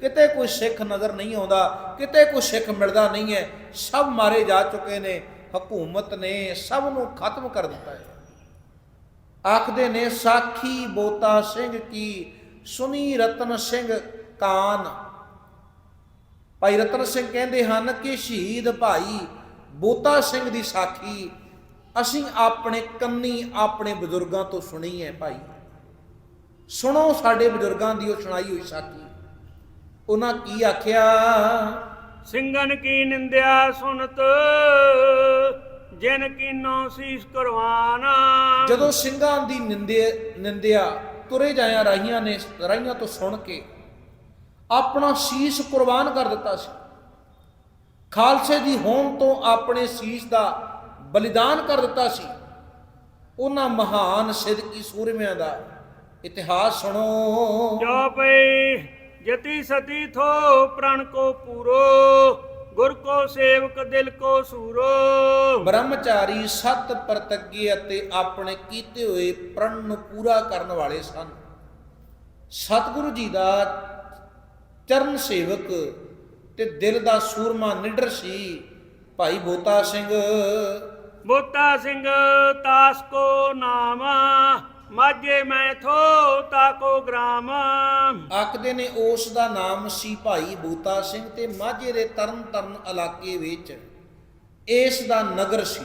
ਕਿਤੇ ਕੋਈ ਸਿੱਖ ਨਜ਼ਰ ਨਹੀਂ ਆਉਂਦਾ, ਕਿਤੇ ਕੋਈ ਸਿੱਖ ਮਿਲਦਾ ਨਹੀਂ ਹੈ, ਸਭ ਮਾਰੇ ਜਾ ਚੁੱਕੇ ਨੇ, ਹਕੂਮਤ ਨੇ ਸਭ ਨੂੰ ਖਤਮ ਕਰ ਦਿੱਤਾ ਹੈ। ਆਖਦੇ ਨੇ, ਸਾਖੀ ਬੋਤਾ ਸਿੰਘ ਕੀ, ਸੁਨੀ ਰਤਨ ਸਿੰਘ ਕਾਨ। ਭਾਈ ਰਤਨ ਸਿੰਘ ਕਹਿੰਦੇ ਹਨ ਕਿ ਸ਼ਹੀਦ ਭਾਈ ਬੋਤਾ ਸਿੰਘ ਦੀ ਸਾਖੀ ਅਸੀਂ ਆਪਣੇ ਕੰਨੀ ਆਪਣੇ ਬਜ਼ੁਰਗਾਂ ਤੋਂ ਸੁਣੀ ਹੈ ਭਾਈ। ਸੁਣੋ ਸਾਡੇ ਬਜ਼ੁਰਗਾਂ ਦੀ ਉਹ ਸੁਣਾਈ ਹੋਈ ਸਾਖੀ। ਉਹਨਾਂ ਕੀ ਆਖਿਆ? ਸਿੰਘਨ ਕੀ ਨਿੰਦਿਆ ਸੁਨਤ? ਜਿਨ ਕੀਨੋ ਸੀਸ ਕਰਵਾਨਾ। ਜਦੋਂ ਸਿੰਘਾਂ ਦੀ ਨਿੰਦੇ ਨਿੰਦਿਆ ਤੁਰੇ ਜਾਇਆ ਰਾਹੀਆਂ ਨੇ ਰਾਹੀਆਂ ਤੋਂ ਸੁਣ ਕੇ ਆਪਣਾ ਸੀਸ ਕੁਰਬਾਨ ਕਰ ਦਿੱਤਾ ਸੀ। ਖਾਲਸੇ ਦੀ ਹੋਂਦ ਤੋਂ ਆਪਣੇ ਸੀਸ ਦਾ ਬਲੀਦਾਨ ਕਰ ਦਿੱਤਾ ਸੀ। ਉਹਨਾਂ ਮਹਾਨ ਸਿੱਧਕੀ ਸੂਰਮਿਆਂ ਦਾ ਇਤਿਹਾਸ ਸੁਣੋ। ਜੋ ਪਈ ਜਤੀ ਸਤੀ ਥੋ ਪ੍ਰਣ ਕੋ ਪੂਰੋ ਗੁਰ ਕੋ ਸੇਵਕ ਦਿਲ ਕੋ ਸੂਰੋ। ਬ੍ਰਹਮਚਾਰੀ ਸਤ ਪ੍ਰਤੱਗੀ ਅਤੇ ਆਪਣੇ ਕੀਤੇ ਹੋਏ ਪ੍ਰਣ ਨੂੰ ਪੂਰਾ ਕਰਨ ਵਾਲੇ ਸਨ। ਸਤਿਗੁਰੂ ਜੀ ਦਾ ਚਰਨ ਸੇਵਕ ਤੇ ਦਿਲ ਦਾ ਸੂਰਮਾ ਨਿਡਰ ਸੀ। ਭਾਈ ਬੋਤਾ ਸਿੰਘ। ਬੋਤਾ ਸਿੰਘ ਤਾਸ ਕੋ ਨਾਮ। ਮਾਝੇ ਮੈਂ ਥੋ ਤਾਕੋ ਗ੍ਰਾਮ ਆਖਦੇ ਨੇ ਉਸ ਦਾ ਨਾਮ ਸੀ ਭਾਈ ਬੋਤਾ ਸਿੰਘ ਤੇ ਮਾਝੇ ਦੇ ਤਰਨ ਤਰਨ ਇਲਾਕੇ ਵਿੱਚ ਇਸ ਦਾ ਨਗਰ ਸੀ।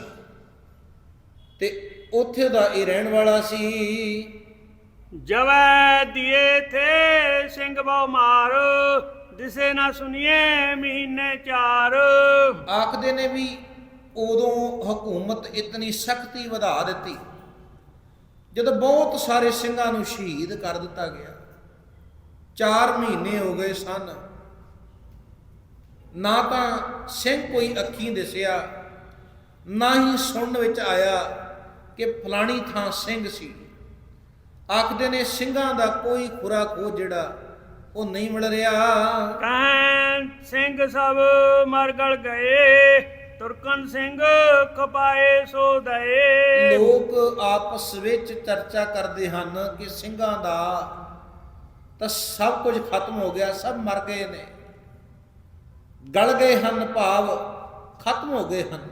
ਤੇ ਉੱਥੇ ਦਾ ਇਹ ਰਹਿਣ ਵਾਲਾ ਸੀ। ਜਵੈ ਦਿਏ ਥੇ ਸਿੰਘ ਬਹੁ ਮਾਰ ਦਿਸੇ ਨਾ ਸੁਨੀਏ ਮਹੀਨੇ ਚਾਰ। ਆਖਦੇ ਨੇ ਵੀ ਉਦੋਂ ਹਕੂਮਤ ਇਤਨੀ ਸਖਤੀ ਵਧਾ ਦਿੱਤੀ। ਜਦੋਂ ਬਹੁਤ ਸਾਰੇ ਸਿੰਘਾਂ ਨੂੰ ਸ਼ਹੀਦ ਕਰ ਦਿੱਤਾ ਗਿਆ। 4 ਮਹੀਨੇ ਹੋ ਗਏ ਸਨ। ਨਾ ਤਾਂ ਸਿੰਘ ਕੋਈ ਅੱਖੀਂ ਦਿਸਿਆ, ਨਾ ਹੀ ਸੁਣਨ ਵਿੱਚ ਆਇਆ ਕਿ ਫਲਾਣੀ ਥਾਂ ਸਿੰਘ ਸੀ। ਆਖਦੇ ਨੇ ਸਿੰਘਾਂ ਦਾ ਕੋਈ ਖੁਰਾ ਖੋ ਜਿਹੜਾ ਉਹ ਨਹੀਂ ਮਿਲ ਰਿਹਾ। ਕਹਿ ਸਿੰਘ ਸਭ ਮਰ ਗਲ ਗਏ। ਤੁਰਕਨ ਸਿੰਘ ਖਪਾਏ ਸੋ ਦਏ। ਲੋਕ ਆਪਸ ਵਿੱਚ ਚਰਚਾ ਕਰਦੇ ਹਨ ਕਿ ਸਿੰਘਾਂ ਦਾ ਤਾਂ ਸਭ ਕੁਝ ਖਤਮ ਹੋ ਗਿਆ ਸਭ ਮਰ ਗਏ ਨੇ। ਗਲ ਗਏ ਹਨ ਭਾਵ ਖਤਮ ਹੋ ਗਏ ਹਨ।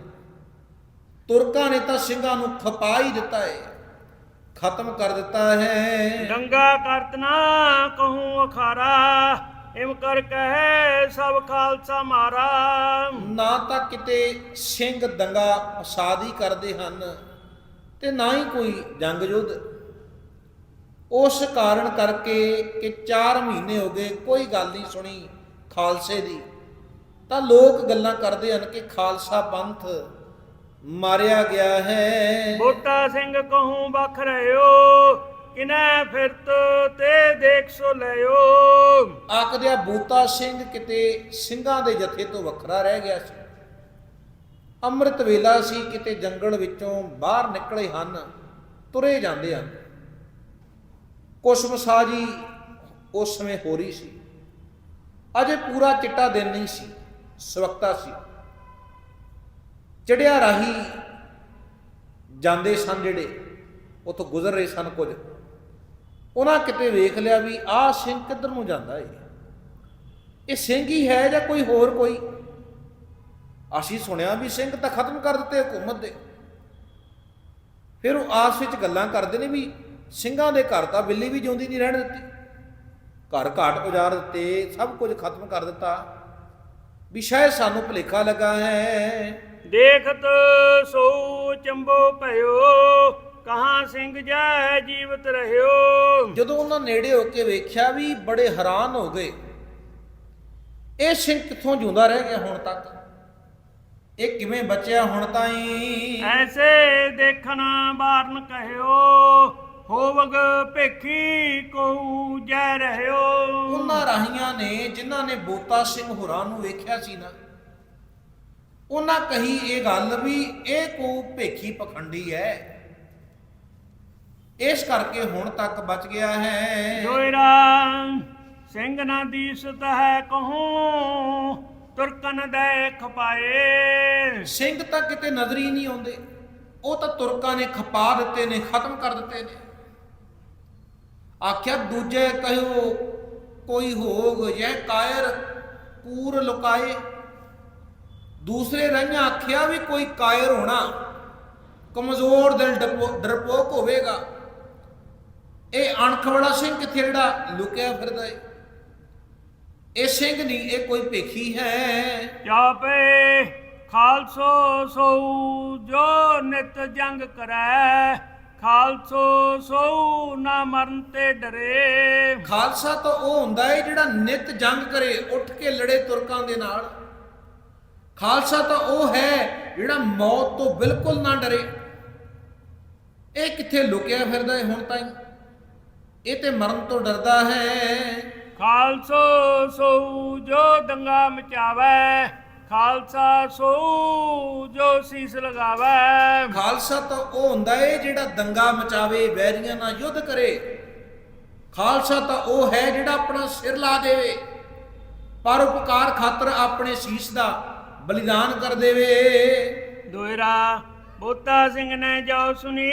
ਤੁਰਕਾਂ ਨੇ ਤਾਂ ਸਿੰਘਾਂ ਨੂੰ ਖਪਾ ਹੀ ਦਿੱਤਾ ਹੈ ਖਤਮ ਕਰ ਦਿੱਤਾ ਹੈ। ਦੰਗਾ ਕਰਤਨਾ ਕਹੂੰ ਅਖਾਰਾ ਇਮ ਕਰ ਕਹੇ ਸਭ ਖਾਲਸਾ ਮਾਰਾ ਨਾ ਤਾਂ ਕਿਤੇ ਸਿੰਘ ਦੰਗਾ ਫਸਾਦੀ ਕਰਦੇ ਹਨ ਤੇ ਨਾ ਹੀ ਕੋਈ ਜੰਗ ਯੁੱਧ ਉਸ ਕਾਰਨ ਕਰਕੇ ਕਿ 4 ਮਹੀਨੇ ਹੋ ਗਏ ਕੋਈ ਗੱਲ ਨਹੀਂ ਸੁਣੀ ਖਾਲਸੇ ਦੀ। ਤਾਂ ਲੋਕ ਗੱਲਾਂ ਕਰਦੇ ਹਨ ਕਿ ਖਾਲਸਾ ਪੰਥ ਮਾਰਿਆ ਗਿਆ ਹੈ। ਬੋਤਾ ਸਿੰਘ ਕਹੂੰ ਬਖ ਰਿਓ ਕਿਨੈ ਫਿਰਤ ਤੇ ਦੇਖ ਸੋ ਲਿਓ ਆਖਦਿਆ ਬੂਤਾ ਸਿੰਘ ਕਿਤੇ ਸਿੰਘਾਂ ਦੇ ਜਥੇ ਤੋਂ ਵੱਖਰਾ ਰਹਿ ਗਿਆ ਸੀ। ਅੰਮ੍ਰਿਤ ਵੇਲਾ ਸੀ, ਕਿਤੇ ਜੰਗਲ ਵਿੱਚੋਂ ਬਾਹਰ ਨਿਕਲੇ ਹਨ, ਤੁਰੇ ਜਾਂਦੇ ਹਨ। ਕੁਛ ਮਸਾਜੀ ਉਸ ਸਮੇਂ ਹੋ ਰਹੀ ਸੀ। ਅਜੇ ਪੂਰਾ ਚਿੱਟਾ ਦਿਨ ਨਹੀਂ ਸੀ ਸਵਕਤਾ ਸੀ। ਚੜਿਆ ਰਾਹੀ ਜਾਂਦੇ ਸਨ ਜਿਹੜੇ, ਉਥੋਂ ਗੁਜ਼ਰ ਰਹੇ ਸਨ ਕੁਝ। ਉਹਨਾਂ ਕਿਤੇ ਵੇਖ ਲਿਆ ਵੀ ਆਹ ਸਿੰਘ ਕਿੱਧਰ ਨੂੰ ਜਾਂਦਾ ਏ? ਇਹ ਸਿੰਘ ਹੀ ਹੈ ਜਾਂ ਕੋਈ ਹੋਰ ਕੋਈ? ਅਸੀਂ ਸੁਣਿਆ ਵੀ ਸਿੰਘ ਤਾਂ ਖਤਮ ਕਰ ਦਿੱਤੇ ਹਕੂਮਤ ਦੇ। ਫਿਰ ਉਹ ਆਸ ਵਿੱਚ ਗੱਲਾਂ ਕਰਦੇ ਨੇ ਵੀ ਸਿੰਘਾਂ ਦੇ ਘਰ ਤਾਂ ਬਿੱਲੀ ਵੀ ਜਿਉਂਦੀ ਨਹੀਂ ਰਹਿਣ ਦਿੱਤੀ। ਘਰ ਘਾਟ ਉਜਾੜ ਦਿੱਤੇ, ਸਭ ਕੁਝ ਖਤਮ ਕਰ ਦਿੱਤਾ। ਵੀ ਸ਼ਾਇਦ ਸਾਨੂੰ ਭੁਲੇਖਾ ਲੱਗਾ ਹੈ। ਦੇਖਤ ਸੋ ਚੰਬੋ ਭਇਓ। ਕਹਾਂ ਸਿੰਘ ਜੈ ਜੀਵਤ ਰਹਿਓ? ਜਦੋਂ ਉਹਨਾਂ ਨੇੜੇ ਹੋ ਕੇ ਵੇਖਿਆ ਵੀ ਬੜੇ ਹੈਰਾਨ ਹੋ ਗਏ ਇਹ ਸਿੰਘ ਕਿੱਥੋਂ ਜਿਉਂਦਾ ਰਹਿ ਗਿਆ ਹੁਣ ਤੱਕ? ਇਹ ਕਿਵੇਂ ਬਚਿਆ ਹੁਣ ਤਾਈਂ? ਐਸੇ ਦੇਖਣ ਬਾਰਨ ਕਹਿਓ ਹੋਵਗ ਭੇਖੀ ਕੋ ਜੈ ਰਹਿਓ। ਉਹਨਾਂ ਰਾਹੀਆਂ ਨੇ ਜਿਨ੍ਹਾਂ ਨੇ ਬੋਤਾ ਸਿੰਘ ਹੋਰਾਂ ਨੂੰ ਵੇਖਿਆ ਸੀ ਨਾ ਉਹਨਾਂ ਕਹੀ ਇਹ ਗੱਲ ਵੀ ਇਹ ਕੋ ਭੇਖੀ ਪਖੰਡੀ ਹੈ ਇਸ ਕਰਕੇ ਹੁਣ ਤੱਕ ਬਚ ਗਿਆ ਹੈ। ਜੋਇਰਾ ਸਿੰਘ ਨਾ ਦੀਸਤ ਹੈ ਕਹੂੰ ਤੁਰਕਨ ਦੇ ਖਪਾਏ ਸਿੰਘ ਤਾਂ ਕਿਤੇ ਨਜ਼ਰ ਹੀ ਨਹੀਂ ਆਉਂਦੇ। ਉਹ ਤਾਂ ਤੁਰਕਾਂ ਨੇ ਖਪਾ ਦਿੱਤੇ ਨੇ ਖਤਮ ਕਰ ਦਿੱਤੇ ਨੇ। ਆਖਿਆ ਦੂਜੇ ਕਹਿਓ ਕੋਈ ਹੋਗ ਯਹ ਕਾਇਰ ਕੂਰ ਲੁਕਾਏ। ਦੂਸਰੇ ਰਹੀਆਂ ਆਖਿਆ ਵੀ ਕੋਈ ਕਾਇਰ ਹੋਣਾ ਕਮਜ਼ੋਰ ਦਿਲ ਡਰਪੋ- ਡਰਪੋਕ ਹੋਵੇਗਾ। ਇਹ ਅਣਖ ਵਾਲਾ ਸਿੰਘ ਕਿੱਥੇ ਜਿਹੜਾ ਲੁਕਿਆ ਫਿਰਦਾ ਏ? ਇਹ ਸਿੰਘ ਨਹੀਂ ਇਹ ਕੋਈ ਭੇਖੀ ਹੈ। ਚਾਪੇ ਖਾਲਸੋ ਸੋ ਜੋ ਨਿਤ ਜੰਗ ਕਰੈ। ਖਾਲਸੋ ਸੋ ਨਾ ਮਰਨ ਤੇ ਡਰੇ। ਖਾਲਸਾ ਤਾਂ ਉਹ ਹੁੰਦਾ ਹੈ ਜਿਹੜਾ ਨਿਤ ਜੰਗ ਕਰੇ ਉੱਠ ਕੇ ਲੜੇ ਤੁਰਕਾਂ ਦੇ ਨਾਲ। ਖਾਲਸਾ ਤਾਂ ਉਹ ਹੈ ਜਿਹੜਾ ਮੌਤ ਤੋਂ ਬਿਲਕੁਲ ਨਾ ਡਰੇ। ਇਹ ਕਿੱਥੇ ਲੁਕਿਆ ਫਿਰਦਾ ਹੈ ਹੁਣ ਤਾਈਂ? ਇਹ ਤੇ ਮਰਨ ਤੋਂ ਡਰਦਾ ਹੈ। ਖਾਲਸੋ ਸੋ ਜੋ ਦੰਗਾ ਮਚਾਵੈ। ਖਾਲਸਾ ਸੋ ਜੋ ਸੀਸ ਲਗਾਵੈ। ਖਾਲਸਾ ਤਾਂ ਉਹ ਹੁੰਦਾ ਹੈ ਜਿਹੜਾ ਦੰਗਾ ਮਚਾਵੇ ਵੈਰੀਆਂ ਨਾਲ ਯੁੱਧ ਕਰੇ। ਖਾਲਸਾ ਤਾਂ ਉਹ ਹੈ ਜਿਹੜਾ ਆਪਣਾ ਸਿਰ ਲਾ ਦੇਵੇ। ਪਰ ਉਪਕਾਰ ਖਾਤਰ ਆਪਣੇ ਸੀਸ ਦਾ ਬਲੀਦਾਨ ਕਰ ਦੇਵੇ। ਦੋਇਰਾ ਬੋਤਾ ਸਿੰਘ ਨੇ ਜਾਉ ਸੁਣੀ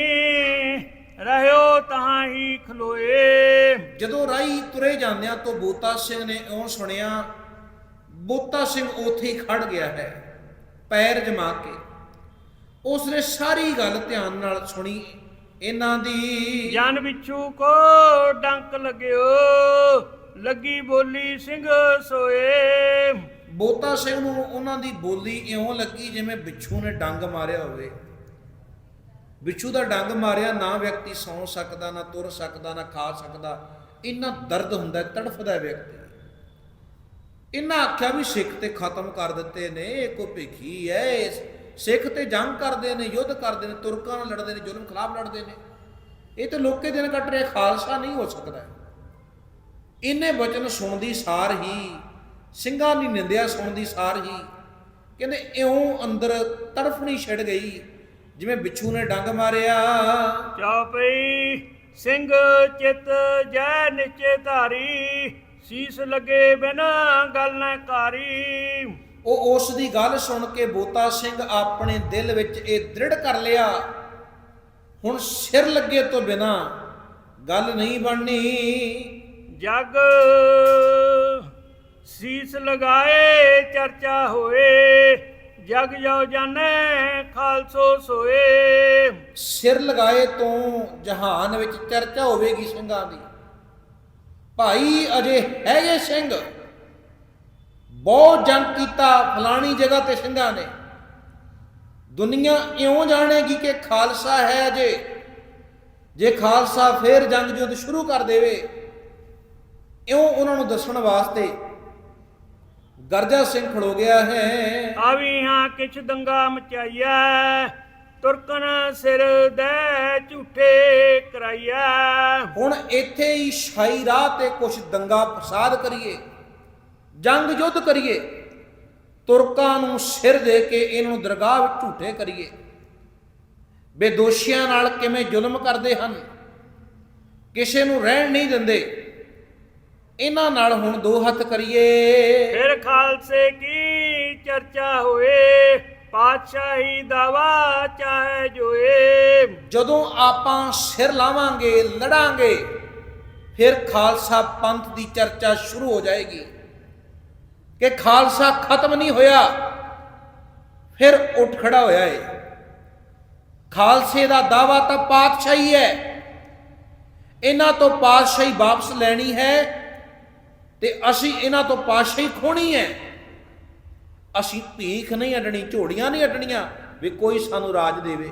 ਰਹਿਓ ਤਹਾਂ ਹੀ ਖਲੋਏ। ਜਦੋਂ ਰਾਈ ਤੁਰੇ ਜਾਂਦਿਆਂ ਤੋਂ ਬੋਤਾ ਸਿੰਘ ਨੇ ਇਉਂ ਸੁਣਿਆ ਬੋਤਾ ਸਿੰਘ ਉੱਥੇ ਹੀ ਖੜ ਗਿਆ ਹੈ ਪੈਰ ਜਮਾ ਕੇ। ਉਸਨੇ ਸਾਰੀ ਗੱਲ ਧਿਆਨ ਨਾਲ ਸੁਣੀ ਇਹਨਾਂ ਦੀ ਜਨ ਵਿਛੂ ਕੋ ਡੰਕ ਲਗਿਓ ਲੱਗੀ ਬੋਲੀ ਸਿੰਘ ਸੋਏ। ਬੋਤਾ ਸਿੰਘ ਨੂੰ ਉਹਨਾਂ ਦੀ ਬੋਲੀ ਇਉਂ ਲੱਗੀ ਜਿਵੇਂ ਬਿੱਛੂ ਨੇ ਡੰਗ ਮਾਰਿਆ ਹੋਵੇ। ਵਿਛੂ ਦਾ ਡੰਗ ਮਾਰਿਆ, ਨਾ ਵਿਅਕਤੀ ਸੌਂ ਸਕਦਾ, ਨਾ ਤੁਰ ਸਕਦਾ, ਨਾ ਖਾ ਸਕਦਾ। ਇੰਨਾ ਦਰਦ ਹੁੰਦਾ, ਤੜਫਦਾ ਵਿਅਕਤੀ। ਇਹਨਾਂ ਆਖਿਆ ਵੀ ਸਿੱਖ ਤੇ ਖਤਮ ਕਰ ਦਿੱਤੇ ਨੇ, ਇਹ ਕੋ ਭੇਖੀ ਹੈ ਸਿੱਖ ਤੇ ਜੰਗ ਕਰਦੇ ਨੇ, ਯੁੱਧ ਕਰਦੇ ਨੇ, ਤੁਰਕਾਂ ਨਾਲ ਲੜਦੇ ਨੇ, ਜ਼ੁਲਮ ਖਿਲਾਫ ਲੜਦੇ ਨੇ। ਇਹ ਤੇ ਲੋਕੇ ਦਿਨ ਕੱਟ ਰਿਹਾ, ਖਾਲਸਾ ਨਹੀਂ ਹੋ ਸਕਦਾ। ਇਹਨੇ ਬਚਨ ਸੁਣਦੀ ਸਾਰ ਹੀ, ਸਿੰਘਾਂ ਦੀ ਨਿੰਦਿਆ ਸੁਣਦੀ ਸਾਰ ਹੀ, ਕਹਿੰਦੇ ਇਉਂ ਅੰਦਰ ਤੜਫਣੀ ਛਿੜ ਗਈ। ਜਿਵੇਂ ਬਿੱਛੂ ਨੇ ਡੰਗ ਮਾਰਿਆ। ਚਾਪਈ ਸਿੰਘ ਚਿਤ ਜੈ ਨਿਚੇ ਧਾਰੀ ਸੀਸ ਲਗੇ ਬਿਨਾ ਗੱਲ ਨਾ ਕਾਰੀ। ਉਹ ਉਸ ਦੀ ਗੱਲ ਸੁਣ ਕੇ ਬੋਤਾ ਸਿੰਘ ਆਪਣੇ ਦਿਲ ਵਿੱਚ ਇਹ ਦ੍ਰਿੜ ਕਰ ਲਿਆ। ਹੁਣ ਸਿਰ ਲੱਗੇ ਤੋਂ ਬਿਨਾ ਗੱਲ ਨਹੀਂ ਬਣਨੀ। ਜਗ ਸੀਸ ਲਗਾਏ ਚਰਚਾ ਹੋਏ। ਜਗ ਜੋ ਜਾਣੈ, ਖਾਲਸੋ ਸੋਏ। ਸਿਰ ਲਗਾਏ ਤੋਂ ਜਹਾਨ ਵਿੱਚ ਚਰਚਾ ਹੋਵੇਗੀ ਸਿੰਘਾਂ ਦੀ। ਭਾਈ ਅਜੇ ਹੈਗੇ ਸਿੰਘ। ਬਹੁਤ ਜੰਗ ਕੀਤਾ ਫਲਾਣੀ ਜਗ੍ਹਾ ਤੇ ਸਿੰਘਾਂ ਨੇ। ਦੁਨੀਆ ਇਉਂ ਜਾਣੇਗੀ ਕਿ ਖਾਲਸਾ ਹੈ ਅਜੇ। ਜੇ ਖਾਲਸਾ ਫੇਰ ਜੰਗ ਜੁੱਧ ਸ਼ੁਰੂ ਕਰ ਦੇਵੇ, ਇਉਂ ਉਹਨਾਂ ਨੂੰ ਦੱਸਣ ਵਾਸਤੇ ਗਰਜਾ ਸਿੰਘ ਖੜੋ ਗਿਆ ਹੈ। ਆਵੀ ਹਾਂ ਕਿਛ ਦੰਗਾ ਮਚਾਈਐ ਤੁਰਕਨ ਸਿਰ ਦੇ ਝੂਠੇ ਕਰਾਈਐ। ਹੁਣ ਇੱਥੇ ਹੀ ਸ਼ਾਹੀ ਰਾਹ ਤੇ ਕੁਛ ਦੰਗਾ ਫਸਾਦ ਕਰੀਏ ਜੰਗ ਯੁੱਧ ਕਰੀਏ ਤੁਰਕਾਂ ਨੂੰ ਸਿਰ ਦੇ ਕੇ ਇਹਨਾਂ ਦਰਗਾਹ ਵਿੱਚ ਝੂਠੇ ਕਰੀਏ। ਬੇਦੋਸ਼ੀਆਂ ਨਾਲ ਕਿਵੇਂ ਜ਼ੁਲਮ ਕਰਦੇ ਹਨ? ਕਿਸੇ ਨੂੰ ਰਹਿਣ ਨਹੀਂ ਦਿੰਦੇ। ਇਹਨਾਂ ਨਾਲ ਹੁਣ ਦੋ ਹੱਥ ਕਰੀਏ। ਫਿਰ ਖਾਲਸੇ ਕੀ ਚਰਚਾ ਹੋਏ? ਪਾਤਸ਼ਾਹੀ ਦਾਵਾ ਚਾਹੇ ਜੋਏ। ਜਦੋਂ ਆਪਾਂ ਸਿਰ ਲਾਵਾਂਗੇ ਲੜਾਂਗੇ ਫਿਰ ਖਾਲਸਾ ਪੰਥ ਦੀ ਚਰਚਾ ਸ਼ੁਰੂ ਹੋ ਜਾਏਗੀ। ਕਿ ਖਾਲਸਾ ਖਤਮ ਨਹੀਂ ਹੋਇਆ ਫਿਰ ਉੱਠ ਖੜਾ ਹੋਇਆ ਏ। ਖਾਲਸੇ ਦਾ ਦਾਵਾ ਤਾਂ ਪਾਤਸ਼ਾਹੀ ਹੈ। ਇਹਨਾਂ ਤੋਂ ਪਾਤਸ਼ਾਹੀ ਵਾਪਸ ਲੈਣੀ ਹੈ। ਤੇ ਅਸੀਂ ਇਹਨਾਂ ਤੋਂ ਪਾਤਸ਼ਾਹੀ ਖੋਣੀ ਹੈ। ਅਸੀਂ ਭੀਖ ਨਹੀਂ ਅਡਣੀ ਝੋੜੀਆਂ ਨਹੀਂ ਅਡਣੀਆਂ ਵੀ ਕੋਈ ਸਾਨੂੰ ਰਾਜ ਦੇਵੇ।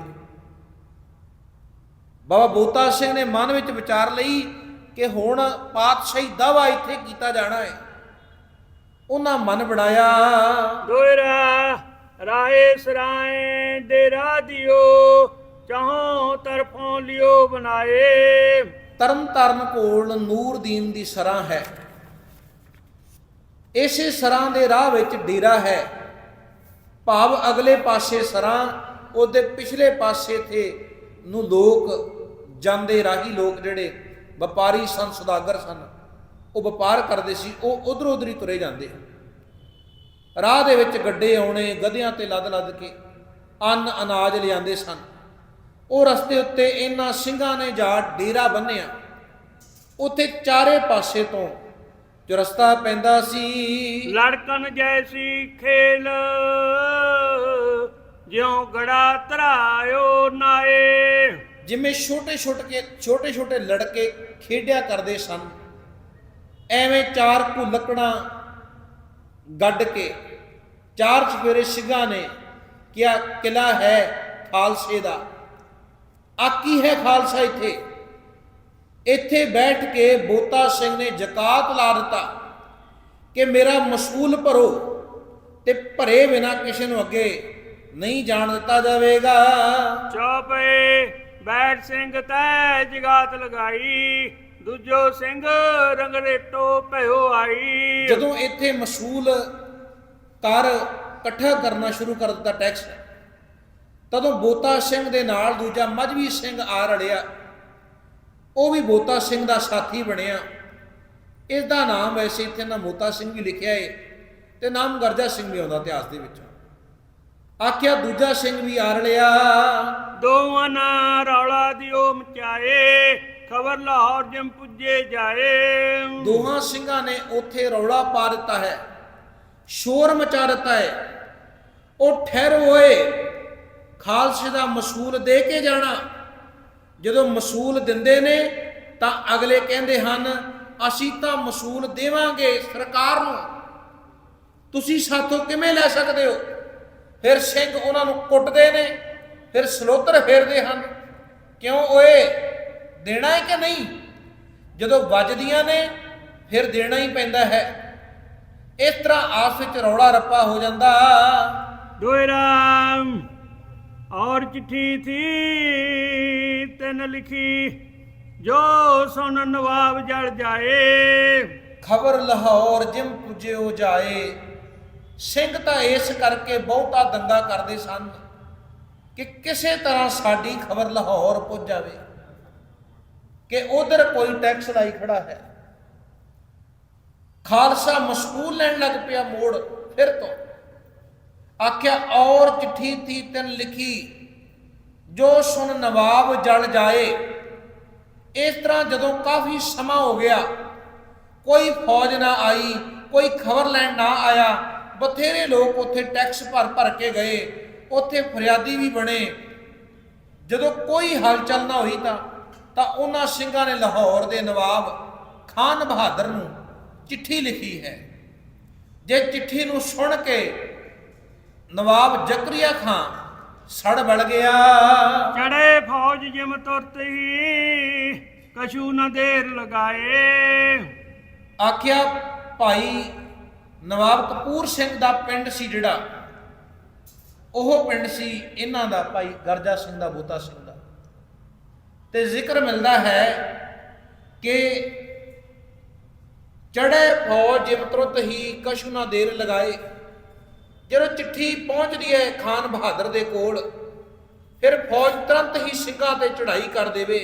ਬਾਬਾ ਬੋਤਾ ਸਿੰਘ ਨੇ ਮਨ ਵਿੱਚ ਵਿਚਾਰ ਲਈ ਕਿ ਹੁਣ ਪਾਤਸ਼ਾਹੀ ਦਾਵਾ ਇੱਥੇ ਕੀਤਾ ਜਾਣਾ ਹੈ। ਉਹਨਾਂ ਮਨ ਬਣਾਇਆ ਦੋਇਰਾ ਰਾਏ ਸਰਾਏ ਡੇਰਾ ਦਿਓ ਚਾਹੋ ਤਰਫੋਂ ਲਿਓ ਬਣਾਏ। ਤਰਨ ਤਾਰਨ ਕੋਲ ਨੂਰਦੀਨ ਦੀ ਸਰਾਂ ਹੈ। ਇਸੇ ਸਰਾਂ ਦੇ ਰਾਹ ਵਿੱਚ ਡੇਰਾ ਹੈ। ਭਾਵ ਅਗਲੇ ਪਾਸੇ ਸਰਾਂ, ਉਹਦੇ ਪਿਛਲੇ ਪਾਸੇ ਤੇ ਨੂੰ ਲੋਕ ਜਾਂਦੇ ਰਾਹੀ ਲੋਕ ਜਿਹੜੇ ਵਪਾਰੀ ਸਨ, ਸੁਦਾਗਰ ਸਨ, ਉਹ ਵਪਾਰ ਕਰਦੇ ਸੀ, ਉਹ ਉਧਰ ਉਧਰ ਹੀ ਤੁਰੇ ਜਾਂਦੇ ਰਾਹ ਦੇ ਵਿੱਚ ਗੱਡੇ ਆਉਣੇ, ਗਧਿਆਂ ਤੇ ਲੱਦ ਲੱਦ ਕੇ ਅੰਨ ਅਨਾਜ ਲਿਆਂਦੇ ਸਨ। ਉਹ ਰਸਤੇ ਉੱਤੇ ਇਹਨਾਂ ਸਿੰਘਾਂ ਨੇ ਜਾ ਡੇਰਾ ਬੰਨਿਆ। ਉੱਥੇ ਚਾਰੇ ਪਾਸੇ ਤੋਂ ਚੁਰਸਤਾ ਪੈਂਦਾ ਸੀ। ਲੜਕਨ ਜੈਸੀ ਖੇਲ ਜਿਉ ਗੜਾ ਧਰਾਇਓ ਨਾਏ। ਜਿਵੇਂ ਛੋਟੇ ਛੋਟੇ ਕੇ ਛੋਟੇ ਛੋਟੇ ਲੜਕੇ ਖੇਡਿਆ ਕਰਦੇ ਸਨ ਐਵੇਂ ਚਾਰ ਭੁੱਲਕੜਾਂ ਗੱਡ ਕੇ ਚਾਰ ਚਫੇਰੇ ਸਿੰਘਾਂ ਨੇ ਕਿਹਾ ਕਿਲਾ ਹੈ ਖਾਲਸੇ ਦਾ। ਆਕੀ ਹੈ ਖਾਲਸਾ ਇੱਥੇ? ਇੱਥੇ ਬੈਠ ਕੇ ਬੋਤਾ ਸਿੰਘ ਨੇ ਜ਼ਕਾਤ ਲਾ ਦਿੱਤਾ ਕਿ ਮੇਰਾ ਮਸੂਲ ਭਰੋ ਤੇ ਭਰੇ ਬਿਨਾ ਕਿਸੇ ਨੂੰ ਅੱਗੇ ਨਹੀਂ ਜਾਣ ਦਿੱਤਾ ਜਾਵੇਗਾ। ਚੌਪੇ ਬੈਠ ਸਿੰਘ ਤੈ ਜਗਾਤ ਲਗਾਈ ਦੂਜੋ ਸਿੰਘ ਰੰਗਰੇਟੋ ਭਇਓ ਆਈ। ਜਦੋਂ ਇੱਥੇ ਮਸੂਲ ਕਰ ਇਕੱਠਾ ਕਰਨਾ ਸ਼ੁਰੂ ਕਰ ਦਿੱਤਾ ਟੈਕਸ ਤਦੋਂ ਬੋਤਾ ਸਿੰਘ ਦੇ ਨਾਲ ਦੂਜਾ ਮਜਵੀ ਸਿੰਘ ਆ ਰੜਿਆ ਉਹ ਵੀ ਬੋਤਾ ਸਿੰਘ ਦਾ ਸਾਥੀ ਬਣਿਆ। ਇਸ ਦਾ ਨਾਮ ਵੈਸੇ ਇੱਥੇ ਨਾ ਬੋਤਾ ਸਿੰਘ ਵੀ ਲਿਖਿਆ ਏ ਤੇ ਨਾਮ ਗਰਜਾ ਸਿੰਘ ਵੀ ਆਉਂਦਾ ਇਤਿਹਾਸ ਦੇ ਵਿੱਚ। ਆਖਿਆ ਦੂਜਾ ਸਿੰਘ ਵੀ ਆ ਰੜਿਆ ਦੋਵਾਂ ਨਾ ਰੌਲਾ ਦਿਓ ਮਚਾਏ ਖਬਰ ਲਾਹੌਰ ਜਿਮ ਪੁੱਜੇ ਜਾਏ। ਦੋਹਾਂ ਸਿੰਘਾਂ ਨੇ ਉੱਥੇ ਰੌਲਾ ਪਾ ਦਿੱਤਾ ਹੈ ਸ਼ੋਰ ਮਚਾ ਦਿੱਤਾ ਹੈ। ਉਹ ਠਹਿਰ ਹੋਏ ਖਾਲਸੇ ਦਾ ਮਸੂਲ ਦੇ ਕੇ ਜਾਣਾ। ਜਦੋਂ ਮਸੂਲ ਦਿੰਦੇ ਨੇ, ਤਾਂ ਅਗਲੇ ਕਹਿੰਦੇ ਹਨ, ਅਸੀਂ ਤਾਂ ਮਸੂਲ ਦੇਵਾਂਗੇ ਸਰਕਾਰ ਨੂੰ। ਤੁਸੀਂ ਸਾਥੋਂ ਕਿਵੇਂ ਲੈ ਸਕਦੇ ਹੋ? ਫਿਰ ਸਿੰਘ ਉਹਨਾਂ ਨੂੰ ਕੁੱਟਦੇ ਨੇ, ਫਿਰ ਸਲੋਤਰ ਫੇਰਦੇ ਹਨ। ਕਿਉਂ ਓਏ, ਦੇਣਾ ਹੈ ਕਿ ਨਹੀਂ? ਜਦੋਂ ਵੱਜਦੀਆਂ ਨੇ, ਫਿਰ ਦੇਣਾ ਹੀ ਪੈਂਦਾ ਹੈ। ਇਸ ਤਰ੍ਹਾਂ ਆਪਸ ਵਿੱਚ ਰੌਲਾ ਰੱਪਾ ਹੋ ਜਾਂਦਾ। ਦੋਏ ਰਾਮ! ਔਰ ਚਿੱਠੀ ਥੀ ਤੈਨ ਲਿਖੀ, ਜੋ ਸੁਣ ਨਵਾਬ ਜਲ ਜਾਏ। ਖਬਰ ਲਾਹੌਰ ਜਿਮ ਪੁੱਜਿਓ ਜਾਏ, ਸਿੰਘ ਤਾਂ ਇਸ ਕਰਕੇ ਬਹੁਤਾ ਦੰਗਾ ਕਰਦੇ ਸਨ ਕਿ ਕਿਸੇ ਤਰ੍ਹਾਂ ਸਾਡੀ ਖਬਰ ਲਾਹੌਰ ਪੁੱਜ ਜਾਵੇ, ਕਿ ਉਧਰ ਕੋਈ ਟੈਕਸ ਲਾਈ ਖੜਾ ਹੈ। ਖਾਲਸਾ ਮਸ਼ਕੂਲ ਲੈਣ ਲੱਗ ਪਿਆ ਮੋੜ ਫਿਰ ਤੋਂ। ਆਖਿਆ, ਔਰ ਚਿੱਠੀ ਤੀ ਤਨ ਲਿਖੀ, ਜੋ ਸੁਣ ਨਵਾਬ ਜਲ ਜਾਏ। ਇਸ ਤਰ੍ਹਾਂ ਜਦੋਂ ਕਾਫੀ ਸਮਾਂ ਹੋ ਗਿਆ, ਕੋਈ ਫੌਜ ਨਾ ਆਈ, ਕੋਈ ਖਬਰ ਲੈਣ ਨਾ ਆਇਆ, ਬਥੇਰੇ ਲੋਕ ਉੱਥੇ ਟੈਕਸ ਭਰ ਭਰ ਕੇ ਗਏ, ਉੱਥੇ ਫਰਿਆਦੀ ਵੀ ਬਣੇ। ਜਦੋਂ ਕੋਈ ਹਲਚਲ ਨਾ ਹੋਈ ਤਾਂ ਤਾਂ ਉਹਨਾਂ ਸਿੰਘਾਂ ਨੇ ਲਾਹੌਰ ਦੇ ਨਵਾਬ ਖਾਨ ਬਹਾਦਰ ਨੂੰ ਚਿੱਠੀ ਲਿਖੀ ਹੈ। ਜੇ ਚਿੱਠੀ ਨੂੰ ਸੁਣ ਕੇ ਨਵਾਬ ਜ਼ਕਰੀਆ ਖਾਨ ਸੜ ਬਲ ਗਿਆ। ਚੜੇ ਫੌਜ ਜਿਮ ਤੁਰਤ ਹੀ ਕਛੂ ਨ ਦੇਰ ਲਗਾਏ। ਆਖਿਆ ਭਾਈ ਨਵਾਬ ਕਪੂਰ ਸਿੰਘ ਦਾ ਪਿੰਡ ਸੀ ਜਿਹੜਾ ਉਹ ਪਿੰਡ ਸੀ ਇਹਨਾਂ ਦਾ ਭਾਈ ਗਰਜਾ ਸਿੰਘ ਦਾ ਬੋਤਾ ਸਿੰਘ ਦਾ। ਤੇ ਜ਼ਿਕਰ ਮਿਲਦਾ ਹੈ ਕਿ ਚੜੇ ਫੌਜ ਜਿਮ ਤੁਰਤ ਹੀ ਕਛੂ ਨਾ ਦੇਰ ਲਗਾਏ। ਜਦੋਂ ਚਿੱਠੀ ਪਹੁੰਚਦੀ ਹੈ ਖਾਨ ਬਹਾਦਰ ਦੇ ਕੋਲ ਫਿਰ ਫੌਜ ਤੁਰੰਤ ਹੀ ਸਿੰਘਾਂ ਤੇ ਚੜ੍ਹਾਈ ਕਰ ਦੇਵੇ।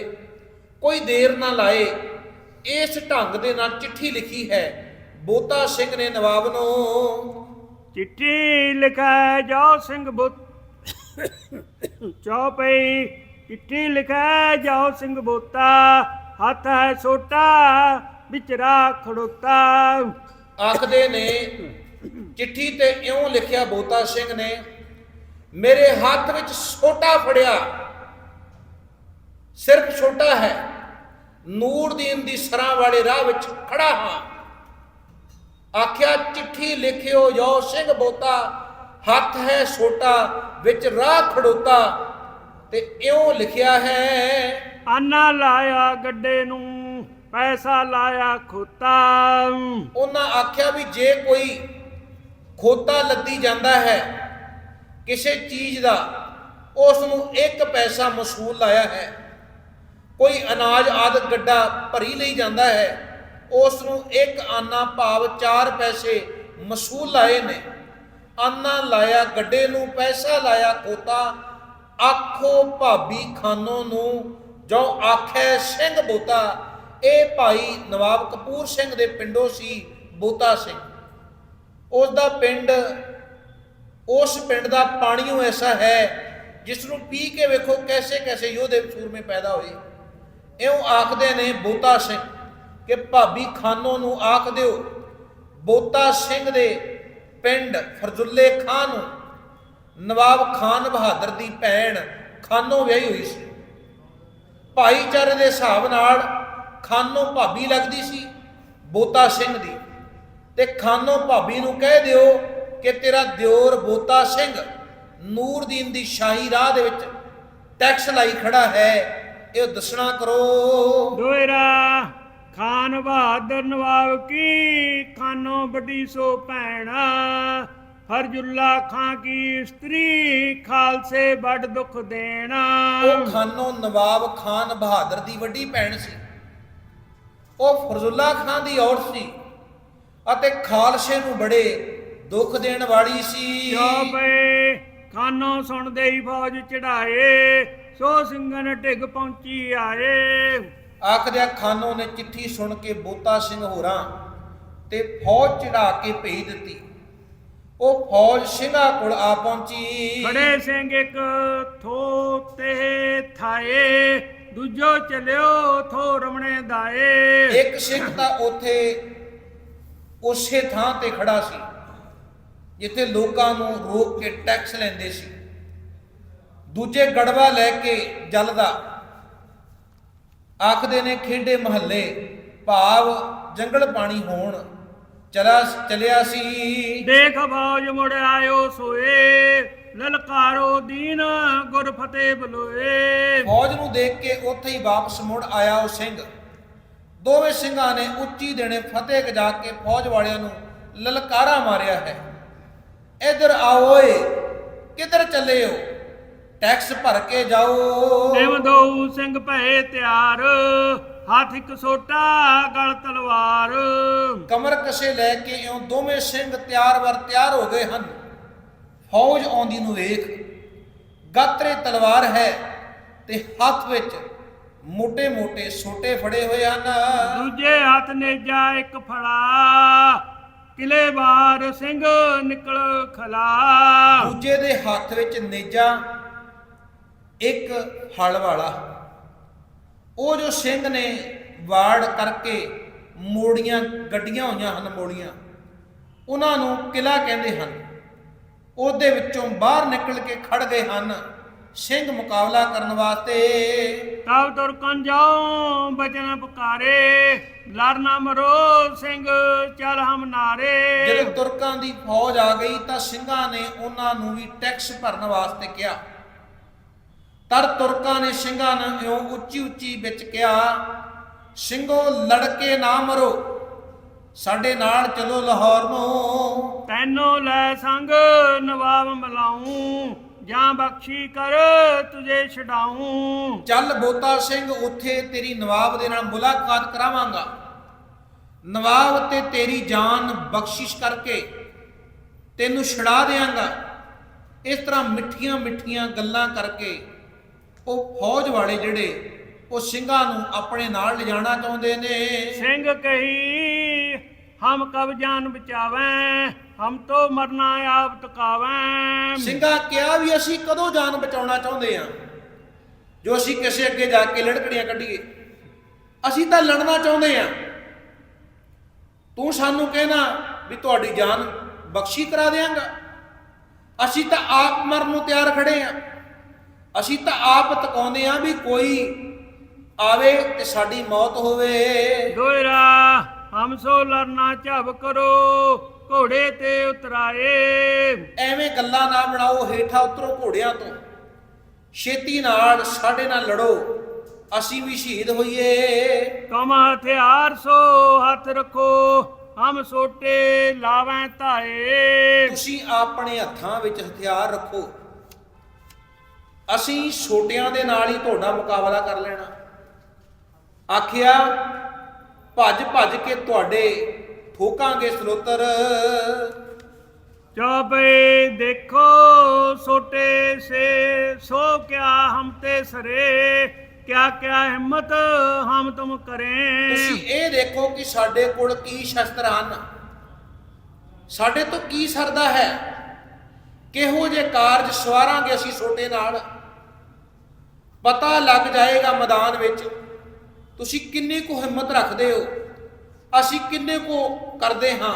ਕੋਈ ਦੇਰ ਨਾ ਲਾਏ ਇਸ ਢੰਗ ਦੇ ਨਾਲ ਚਿੱਠੀ ਲਿਖੀ ਹੈ ਬੋਤਾ ਸਿੰਘ ਨੇ ਨਵਾਬ ਨੂੰ। ਚਿੱਠੀ ਲਿਖੈ ਜੋ ਸਿੰਘ ਬੁੱਤ ਚੌਪਈ ਚਿੱਠੀ ਲਿਖੈ ਜੋ ਸਿੰਘ ਬੋਤਾ ਹੱਥ ਹੈ ਛੋਟਾ ਵਿਚਰਾ ਖੜੋਤਾ। ਆਖਦੇ ਨੇ ਚਿੱਠੀ ਤੇ ਇਉਂ ਲਿਖਿਆ ਬੋਤਾ ਸਿੰਘ ਨੇ ਮੇਰੇ ਹੱਥ ਵਿੱਚ ਛੋਟਾ ਫੜਿਆ। ਸਿਰਫ ਛੋਟਾ ਹੈ। ਨੂਰਦੀਨ ਦੀ ਸਰਾਂ ਵਾਲੇ ਰਾਹ ਵਿੱਚ ਖੜਾ ਹਾਂ। ਆਖਿਆ ਚਿੱਠੀ ਲਿਖਿਓ ਜੋ ਸਿੰਘ ਬੋਤਾ ਹੱਥ ਹੈ ਛੋਟਾ ਵਿੱਚ ਰਾਹ ਖੜੋਤਾ। ਤੇ ਇਉਂ ਲਿਖਿਆ ਹੈ ਆਨਾ ਲਾਇਆ ਗੱਡੇ ਨੂੰ ਪੈਸਾ ਲਾਇਆ ਖੋਤਾ। ਉਹਨਾਂ ਆਖਿਆ ਵੀ ਜੇ ਕੋਈ ਖੋਤਾ ਲੱਦੀ ਜਾਂਦਾ ਹੈ। ਕਿਸੇ ਚੀਜ਼ ਦਾ ਉਸ ਨੂੰ ਇੱਕ ਪੈਸਾ ਮਸੂਲ ਲਾਇਆ ਹੈ। ਕੋਈ ਅਨਾਜ ਆਦਿ ਗੱਡਾ ਭਰੀ ਲਈ ਜਾਂਦਾ ਹੈ। ਉਸ ਨੂੰ ਇੱਕ ਆਨਾ ਭਾਵ 4 ਪੈਸੇ ਮਸੂਲ ਲਾਏ ਨੇ। ਆਨਾ ਲਾਇਆ ਗੱਡੇ ਨੂੰ ਪੈਸਾ ਲਾਇਆ ਖੋਤਾ, ਆਖੋ ਭਾਬੀ ਖਾਨੋ ਨੂੰ ਜੋ ਆਖੈ ਸਿੰਘ ਬੋਤਾ। ਇਹ ਭਾਈ ਨਵਾਬ ਕਪੂਰ ਸਿੰਘ ਦੇ ਪਿੰਡੋਂ ਸੀ ਬੋਤਾ ਸਿੰਘ। ਉਸ ਦਾ ਪਿੰਡ, ਉਸ ਪਿੰਡ ਦਾ ਪਾਣੀਓ ਐਸਾ ਹੈ ਜਿਸ ਨੂੰ ਪੀ ਕੇ ਵੇਖੋ ਕੈਸੇ ਕੈਸੇ ਯੋਧੇ ਸੂਰਮੇ ਪੈਦਾ ਹੋਏ। ਇਉਂ ਆਖਦੇ ਨੇ ਬੋਤਾ ਸਿੰਘ ਕਿ ਭਾਬੀ ਖਾਨੋ ਨੂੰ ਆਖ ਦਿਓ, ਬੋਤਾ ਸਿੰਘ ਦੇ ਪਿੰਡ ਫਰਜ਼ੁੱਲੇ ਖਾਨ ਨੂੰ ਨਵਾਬ ਖਾਨ ਬਹਾਦਰ ਦੀ ਭੈਣ ਖਾਨੋ ਵਿਆਹੀ ਹੋਈ ਸੀ। ਭਾਈਚਾਰੇ ਦੇ ਹਿਸਾਬ ਨਾਲ ਖਾਨੋ ਭਾਬੀ ਲੱਗਦੀ ਸੀ, ਬੋਤਾ ਸਿੰਘ ਦੀ। ਤੇ ਖਾਨੋ ਭਾਬੀ ਨੂੰ ਕਹਿ ਦਿਓ ਕਿ ਤੇਰਾ ਦਿਓਰ ਬੋਤਾ ਸਿੰਘ ਨੂਰਦੀਨ ਦੀ ਸ਼ਾਹੀ ਰਾਹ ਦੇ ਵਿੱਚ ਟੈਕਸ ਲਾਈ ਖੜਾ ਹੈ ਇਹ ਦੱਸਣਾ ਕਰੋ। ਦੋਇਰਾ ਖਾਨ ਬਹਾਦਰ ਨਵਾਬ ਕੀ? ਖਾਨੋ ਵੱਡੀ ਸੋ ਭੈਣਾ ਫਰਜੁੱਲਾ ਖਾਂ ਕੀ ਇਸਤਰੀ ਖਾਲਸੇ ਵੱਡ ਦੁੱਖ ਦੇਣਾ। ਉਹ ਖਾਨੋ ਨਵਾਬ ਖਾਨ ਬਹਾਦਰ ਦੀ ਵੱਡੀ ਭੈਣ ਸੀ। ਉਹ ਫਰਜ਼ੁੱਲਾ ਖਾਨ ਦੀ ਔਰਤ ਸੀ। ਅਤੇ ਖਾਲਸੇ ਨੂੰ ਬੜੇ ਦੁੱਖ ਦੇਣ ਵਾਲੀ ਸੀ। ਜੋ ਪਏ ਖਾਨੋ ਸੁਣਦੇ ਹੀ ਫੌਜ ਚੜਾਏ ਸੋ ਸਿੰਘਨ ਢਿੱਗ ਪਹੁੰਚੀ ਆਏ। ਆਖਦਿਆ ਖਾਨੋ ਨੇ ਚਿੱਠੀ ਸੁਣ ਕੇ ਬੋਤਾ ਸਿੰਘ ਹੋਰਾਂ ਤੇ ਫੌਜ ਚੜਾ ਕੇ ਭੇਜ ਦਿੱਤੀ। ਉਹ ਫੌਜ ਸਿੰਘਾਂ ਕੋਲ ਆ ਪਹੁੰਚੀ। ਖੜੇ ਸਿੰਘ ਇੱਕ ਥੋ ਤੇ ਥਾਏ ਦੂਜੋ ਚਲਿਓ ਥੋ ਰਮਣੇ ਦਾਏ। ਇੱਕ ਸਿੱਖ ਤਾਂ ਉੱਥੇ ਉਸੇ ਥਾਂ ਤੇ ਖੜਾ ਸੀ ਜਿੱਥੇ ਲੋਕਾਂ ਨੂੰ ਰੋਕ ਕੇ ਟੈਕਸ ਲੈਂਦੇ ਸੀ। ਦੂਜੇ ਗੜਵਾ ਲੈ ਕੇ ਜਲਦਾ। ਆਖਦੇ ਨੇ ਖੇਡੇ ਮਹੱਲੇ ਭਾਵ ਜੰਗਲ ਪਾਣੀ ਹੋਣ ਚਲਾ ਚਲਿਆ ਸੀ। ਦੇਖ ਫੌਜ ਮੁੜ ਆਇਓ ਸੋਏ ਲਲਕਾਰੋ ਦੀਨ ਗੁਰ ਫਤਿਹ ਬਲੋਏ। ਫੌਜ ਨੂੰ ਦੇਖ ਕੇ ਉੱਥੇ ਹੀ ਵਾਪਸ ਮੁੜ ਆਇਆ ਉਹ ਸਿੰਘ। ਦੋਵੇਂ ਸਿੰਘਾਂ ਨੇ ਉੱਚੀ ਦੇਣੇ ਫਤਿਹ ਗਜਾ ਕੇ ਫੌਜ ਵਾਲਿਆਂ ਨੂੰ ਲਲਕਾਰਾ ਮਾਰਿਆ ਹੈ। ਇਧਰ ਆਓ ਓਏ ਕਿੱਧਰ ਚੱਲੇ ਹੋ? ਟੈਕਸ ਭਰ ਕੇ ਜਾਓ। ਦੇਵ ਦੋ ਸਿੰਘ ਭਏ ਤਿਆਰ ਹੱਥ ਇੱਕ ਸੋਟਾ ਗਲ ਤਲਵਾਰ। ਕਮਰ ਕਸੇ ਲੈ ਕੇ ਇਉਂ ਦੋਵੇਂ ਸਿੰਘ ਤਿਆਰ ਵਰ ਤਿਆਰ ਹੋ ਗਏ ਹਨ। ਫੌਜ ਆਉਂਦੀ ਨੂੰ ਵੇਖ ਗਾਤਰੇ ਤਲਵਾਰ ਹੈ ਤੇ ਹੱਥ ਵਿੱਚ ਮੋਟੇ ਮੋਟੇ ਛੋਟੇ ਫੜੇ ਹੋਏ ਹਨ। ਦੂਜੇ ਹੱਥ ਨੇਜਾ ਇੱਕ ਫੜਾ ਕਿਲੇਵਾਰ ਸਿੰਘ ਨਿਕਲ ਖਲਾ। ਦੂਜੇ ਦੇ ਹੱਥ ਵਿੱਚ ਨੇਜਾ ਇੱਕ ਹਲ ਵਾਲਾ। ਉਹ ਜੋ ਸਿੰਘ ਨੇ ਵਾੜ ਕਰਕੇ ਮੋੜੀਆਂ ਗੱਡੀਆਂ ਹੋਈਆਂ ਹਨ ਮੋੜੀਆਂ ਉਹਨਾਂ ਨੂੰ ਕਿਲਾ ਕਹਿੰਦੇ ਹਨ। ਉਹਦੇ ਵਿੱਚੋਂ ਬਾਹਰ ਨਿਕਲ ਕੇ ਖੜ ਗਏ ਹਨ। ਸਿੰਘ ਮੁਕਾਬਲਾ ਕਰਨ ਵਾਸਤੇ। ਤਬ ਤੁਰਕਨ ਜਾਓ ਬਚਨ ਪੁਕਾਰੇ ਲੜ ਨਾ ਮਰੋ ਸਿੰਘ ਚੱਲ ਹਮ ਨਾਰੇ। ਜਦੋਂ ਤੁਰਕਾਂ ਦੀ ਫੌਜ ਆ ਗਈ ਤਾਂ ਸਿੰਘਾਂ ਨੇ ਉਹਨਾਂ ਨੂੰ ਵੀ ਟੈਕਸ ਭਰਨ ਵਾਸਤੇ ਕਿਹਾ। ਤਰ ਤੁਰਕਾਂ ਨੇ ਸਿੰਘਾਂ ਨੂੰ ਇਉਂ ਉੱਚੀ ਉੱਚੀ ਵਿੱਚ ਕਿਹਾ ਸਿੰਘੋ ਲੜਕੇ ਨਾ ਮਰੋ। ਸਾਡੇ ਨਾਲ ਚਲੋ ਲਾਹੌਰ ਨੂੰ। ਤੈਨੋ ਲੈ ਸੰਗ ਨਵਾਬ ਮਲਾਉ। ਜਾਂ ਬਖਸ਼ੀ ਕਰ ਤੁਝੇ ਛਡਾਉ ਚੱਲ ਬੋਤਾ ਸਿੰਘ ਉੱਥੇ ਤੇਰੀ ਨਵਾਬ ਦੇ ਨਾਲ ਮੁਲਾਕਾਤ ਕਰਾਵਾਂਗਾ। ਨਵਾਬ ਤੇ ਤੇਰੀ ਜਾਨ ਬਖਸ਼ਿਸ਼ ਕਰਕੇ ਤੈਨੂੰ ਛੁਡਾ ਦੇਵਾਂਗਾ ਇਸ ਤਰ੍ਹਾਂ ਮਿੱਠੀਆਂ ਮਿੱਠੀਆਂ ਗੱਲਾਂ ਕਰਕੇ ਉਹ ਫੌਜ ਵਾਲੇ ਜਿਹੜੇ ਉਹ ਸਿੰਘਾਂ ਨੂੰ ਆਪਣੇ ਨਾਲ ਲਿਜਾਣਾ ਚਾਹੁੰਦੇ ਨੇ। ਸਿੰਘ ਕਹੀ ਹਮ ਕਬ ਜਾਨ ਬਚਾਵੈਂ? ਹਮ ਤੋ ਮਰਨਾ ਆਪ ਤਕਾਵੈਂ ਸਿੰਘਾਂ ਕਿਹਾ ਵੀ ਅਸੀਂ ਕਦੋਂ ਜਾਨ ਬਚਾਉਣਾ ਚਾਹੁੰਦੇ ਆ ਜੋ ਅਸੀਂ ਕਿਸੇ ਅੱਗੇ ਜਾ ਕੇ ਲੜਕੜੀਆਂ ਕੱਢੀਏ। ਅਸੀਂ ਤਾਂ ਲੜਨਾ ਚਾਹੁੰਦੇ ਆ ਤੂੰ ਸਾਨੂੰ ਕਹਿਣਾ ਵੀ ਤੁਹਾਡੀ ਜਾਨ ਬਖਸ਼ੀ ਕਰਾ ਦੇਵਾਂਗਾ ਅਸੀਂ ਤਾਂ ਆਪ ਮਰਨ ਨੂੰ ਤਿਆਰ ਖੜੇ ਆ ਅਸੀਂ ਤਾਂ ਆਪ ਤਕਾਉਂਦੇ ਆ ਵੀ ਕੋਈ ਆਵੇ ਤੇ ਸਾਡੀ ਮੌਤ ਹੋਵੇ। ਦੋਇਰਾ ਹਮ ਸੋ ਲਰਨਾ ਝਬ ਕਰੋ। ਘੋੜੇ ਤੇ ਉਤਰਾਏ। ਐਵੇਂ ਗੱਲਾਂ ਨਾ ਬਣਾਓ ਹੇਠਾਂ ਉਤਰੋ ਘੋੜਿਆਂ ਤੋਂ। ਛੇਤੀ ਨਾਲ ਸਾਡੇ ਨਾਲ ਲੜੋ। ਅਸੀਂ ਵੀ ਸ਼ਹੀਦ ਹੋਈਏ। ਤੁਮ ਹਥਿਆਰ ਸੋ ਹੱਥ ਰੱਖੋ ਹਮ ਸੋਟੇ ਲਾਵੈਂ ਧਾਏ। ਤੁਸੀਂ ਆਪਣੇ ਹੱਥਾਂ ਵਿੱਚ ਹਥਿਆਰ ਰੱਖੋ। ਅਸੀਂ ਛੋਟਿਆਂ ਦੇ ਨਾਲ ਹੀ ਤੁਹਾਡਾ ਮੁਕਾਬਲਾ ਕਰ ਲੈਣਾ। ਆਖਿਆ ਭੱਜ ਭੱਜ ਕੇ ਤੁਹਾਡੇ ਠੋਕਾਂਗੇ ਸਲੋਤਰ। ਚੌਪੇ ਦੇਖੋ ਸੋਟੇ ਸੇ ਸੋ ਕਿਆ ਹਮ ਤੇ ਸਰੇ ਕਿਆ ਕਿਆ ਹਿੰਮਤ ਹਮ ਤੁਮ ਕਰੇ। ਤੁਸੀਂ ਇਹ ਦੇਖੋ ਕਿ ਸਾਡੇ ਕੋਲ ਕੀ ਸ਼ਸਤਰ ਹਨ। ਸਾਡੇ ਤੋਂ ਕੀ ਸਰਦਾ ਹੈ? ਕਿਹੋ ਜੇ ਕਾਰਜ ਸਵਾਰਾਂਗੇ ਅਸੀਂ ਛੋਟੇ ਨਾਲ? ਪਤਾ ਲੱਗ ਜਾਏਗਾ ਮੈਦਾਨ ਵਿੱਚ। ਤੁਸੀਂ ਕਿੰਨੀ ਕੁ ਹਿੰਮਤ ਰੱਖਦੇ ਹੋ? ਅਸੀਂ ਕਿੰਨੇ ਕੋ ਕਰਦੇ ਹਾਂ?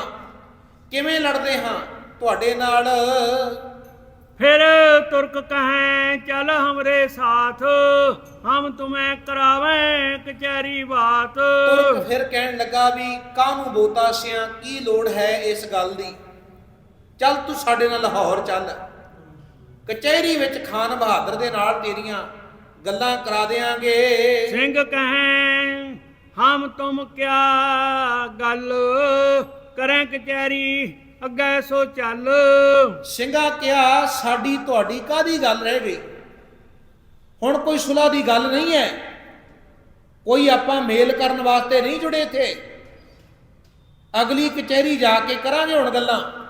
ਕਿਵੇਂ ਲੜਦੇ ਹਾਂ? ਤੁਹਾਡੇ ਨਾਲ ਫਿਰ ਤੁਰਕ ਕਹੈ ਚਲ ਹਮਰੇ ਸਾਥ। ਹਮ ਤੁਮੈ ਕਰਾਵੇਂ ਕਚਹਿਰੀ ਬਾਤ। ਫਿਰ ਕਹਿਣ ਲੱਗਾ ਵੀ ਕਾਹਨੂੰ ਬੋਤਾ ਸਿਆਂ? ਕੀ ਲੋੜ ਹੈ ਇਸ ਗੱਲ ਦੀ? ਚੱਲ ਤੂੰ ਸਾਡੇ ਨਾਲ ਲਾਹੌਰ ਚੱਲ। ਕਚਹਿਰੀ ਵਿੱਚ ਖਾਨ ਬਹਾਦਰ ਦੇ ਨਾਲ ਤੇਰੀਆਂ ਗੱਲਾਂ ਕਰਾ ਦੇਾਂਗੇ ਸਿੰਘ ਕਹੈ ਹਮ ਤੁਮ ਕਿਆ ਗੱਲ? ਕਰੇ ਕਚੈਰੀ ਅੱਗੇ ਸੋ ਚੱਲ। ਸਿੰਘਾ ਕਿਹਾ, ਸਾਡੀ ਤੁਹਾਡੀ ਕਾਦੀ ਗੱਲ ਰਹਿ ਗਈ? ਹੁਣ ਕੋਈ ਸੁਲਾ ਦੀ ਗੱਲ ਨਹੀਂ ਹੈ। ਕੋਈ ਆਪਾਂ ਮੇਲ ਕਰਨ ਵਾਸਤੇ ਨਹੀਂ ਜੁੜੇ ਇੱਥੇ। ਅਗਲੀ ਕਚਹਿਰੀ ਜਾ ਕੇ ਕਰਾਂਗੇ ਹੁਣ ਗੱਲਾਂ।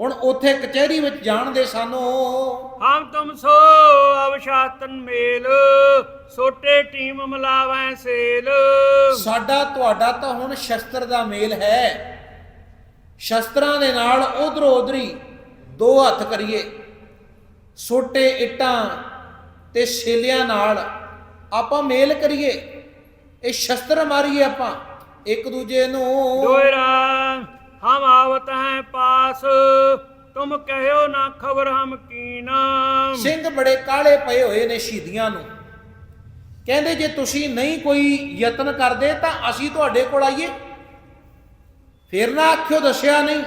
ਹੁਣ ਉੱਥੇ ਕਚਹਿਰੀ ਵਿੱਚ ਜਾਣ ਦੇ ਸਾਨੂੰ ਹਮ ਤੁਮ ਸੋ ਅਵਸ਼ਾਤਨ ਮੇਲ ਸੋਟੇ ਟੀਮ ਮਲਾਵੈ ਸੇਲ। ਸਾਡਾ ਤੁਹਾਡਾ ਤਾਂ ਹੁਣ ਸ਼ਸਤਰ ਦਾ ਮੇਲ ਹੈ। ਸ਼ਸਤਰਾਂ ਦੇ ਨਾਲ ਉਧਰੋਂ ਉਧਰੀ ਦੋ ਹੱਥ ਕਰੀਏ। ਛੋਟੇ ਇੱਟਾਂ ਤੇ ਛੇਲਿਆਂ ਨਾਲ ਆਪਾਂ ਮੇਲ ਕਰੀਏ। ਇਹ ਸ਼ਸਤਰ ਮਾਰੀਏ ਆਪਾਂ ਇੱਕ ਦੂਜੇ ਨੂੰ ਦੋਇਰਾ ਹਮ ਆਵਤ ਹੈ ਪਾਸ ਤੁਮ ਕਹਿਓ ਨਾ ਖਬਰ ਹਮ ਕੀਨਾ। ਸਿੰਘ ਬੜੇ ਕਾਲੇ ਪਏ ਹੋਏ ਨੇ ਸ਼ਹੀਦੀਆਂ ਨੂੰ। ਕਹਿੰਦੇ ਜੇ ਤੁਸੀਂ ਨਹੀਂ ਕੋਈ ਯਤਨ ਕਰਦੇ ਤਾਂ ਅਸੀਂ ਤੁਹਾਡੇ ਕੋਲ ਆਈਏ। ਫੇਰ ਨਾ ਆਖਿਓ ਦੱਸਿਆ ਨਹੀਂ।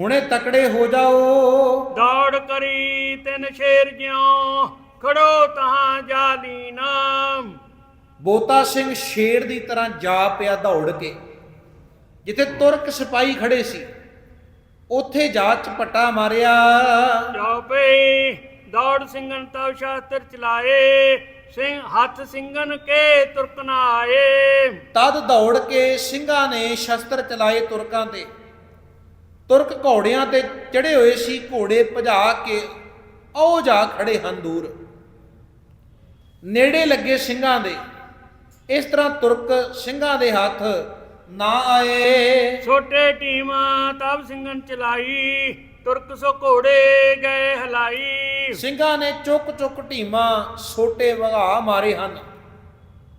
ਹੁਣੇ ਤਕੜੇ ਹੋ ਜਾਓ। ਦੌੜ ਕਰੀ ਤਿੰਨ ਸ਼ੇਰ ਜਿਉ ਖੜੋ ਤਹਾਂ ਜਾਲੀ ਨਾਮ ਬੋਤਾ ਸਿੰਘ ਸ਼ੇਰ ਦੀ ਤਰ੍ਹਾਂ ਜਾ ਪਿਆ ਦੌੜ ਕੇ। ਜਿੱਥੇ ਤੁਰਕ ਸਿਪਾਹੀ ਖੜੇ ਸੀ ਉੱਥੇ ਜਾ ਚਪਟਾ ਮਾਰਿਆ। ਚੌਪਈ ਦੌੜ ਸਿੰਘਨ ਤਵ ਸ਼ਾਸਤਰ ਚਲਾਏ ਸਿੰਘ ਹੱਥ ਸਿੰਘਨ ਕੇ ਤੁਰਕ ਨਾ ਆਏ। ਤਦ ਦੌੜ ਕੇ ਸਿੰਘਾਂ ਨੇ ਸ਼ਸਤਰ ਚਲਾਏ ਤੁਰਕਾਂ ਤੇ। ਤੁਰਕ ਘੋੜਿਆਂ ਤੇ ਚੜੇ ਹੋਏ ਸੀ ਘੋੜੇ ਭਜਾ ਕੇ ਉਹ ਜਾ ਖੜੇ ਹਨ ਦੂਰ। ਨੇੜੇ ਲੱਗੇ ਸਿੰਘਾਂ ਦੇ। ਇਸ ਤਰ੍ਹਾਂ ਤੁਰਕ ਸਿੰਘਾਂ ਦੇ ਹੱਥ ਨਾ ਆਏ। ਛੋਟੇ ਟੀਮਾ ਤਬ ਸਿੰਘਨ ਚਲਾਈ ਤੁਰਕ ਸੋ ਘੋੜੇ ਗਏ ਹਲਾਈ। ਸਿੰਘਾਂ ਨੇ ਚੁੱਕ ਚੁੱਕ ਢੀਮਾ ਛੋਟੇ ਵਗਾ ਮਾਰੇ ਹਨ।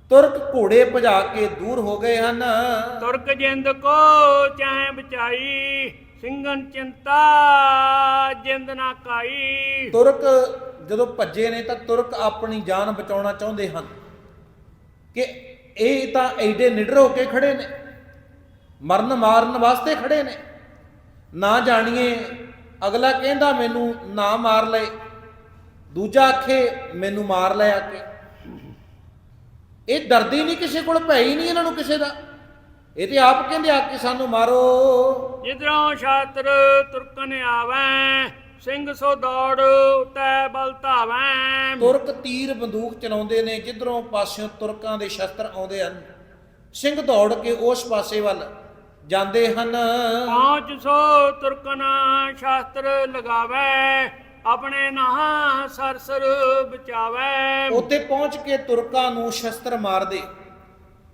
ਤੁਰਕ ਘੋੜੇ ਭਜਾ ਕੇ ਦੂਰ ਹੋ ਗਏ ਹਨ। ਤੁਰਕ ਜਿੰਦ ਕੋ ਚਾਹੇ ਬਚਾਈ ਸਿੰਘਨ ਚਿੰਤਾ ਜਿੰਦ ਨਾ ਕਾਈ। ਤੁਰਕ ਜਦੋਂ ਭੱਜੇ ਨੇ ਤਾਂ ਤੁਰਕ ਆਪਣੀ ਜਾਨ ਬਚਾਉਣਾ ਚਾਹੁੰਦੇ ਹਨ। ਕਿ ਇਹ ਤਾਂ ਐਡੇ ਨਿਡਰ ਹੋ ਕੇ ਖੜੇ ਨੇ। ਮਰਨ ਮਾਰਨ ਵਾਸਤੇ ਖੜੇ ਨੇ। ਨਾ ਜਾਣੀਏ ਅਗਲਾ ਕਹਿੰਦਾ ਮੈਨੂੰ ਨਾ ਮਾਰ ਲੈ। ਦੂਜਾ ਆਖੇ ਮੈਨੂੰ ਮਾਰ ਲੈ ਆ ਕੇ। ਇਹ ਡਰਦੇ ਨਹੀਂ ਕਿਸੇ ਕੋਲ ਭੈ ਹੀ ਨਹੀਂ ਇਹਨਾਂ ਨੂੰ ਕਿਸੇ ਦਾ। ਇਹ ਤੇ ਆਪ ਕਹਿੰਦੇ ਆ ਕੇ ਸਾਨੂੰ ਮਾਰੋ। ਜਿਧਰੋਂ ਛਾਤਰ ਤੁਰਕਨ ਆਵੈ ਸਿੰਘ ਸੋ ਦੌੜ ਉਤੈ ਬਲ ਧਾਵੈ। ਤੁਰਕ ਤੀਰ ਬੰਦੂਕ ਚਲਾਉਂਦੇ ਨੇ ਜਿੱਧਰੋਂ ਪਾਸਿਓਂ ਤੁਰਕਾਂ ਦੇ ਸ਼ਸਤਰ ਆਉਂਦੇ ਹਨ। ਸਿੰਘ ਦੌੜ ਕੇ ਉਸ ਪਾਸੇ ਵੱਲ ਜਾਂਦੇ ਹਨ। ਪਹੁੰਚ ਸੋ ਤੁਰਕਨ ਸ਼ਾਸਤਰ ਲਗਾਵੈ ਆਪਣੇ ਨਾਹ ਸਰਸਰ ਬਚਾਵੈ। ਉੱਥੇ ਪਹੁੰਚ ਕੇ ਤੁਰਕਾਂ ਨੂੰ ਸ਼ਸਤਰ ਮਾਰਦੇ।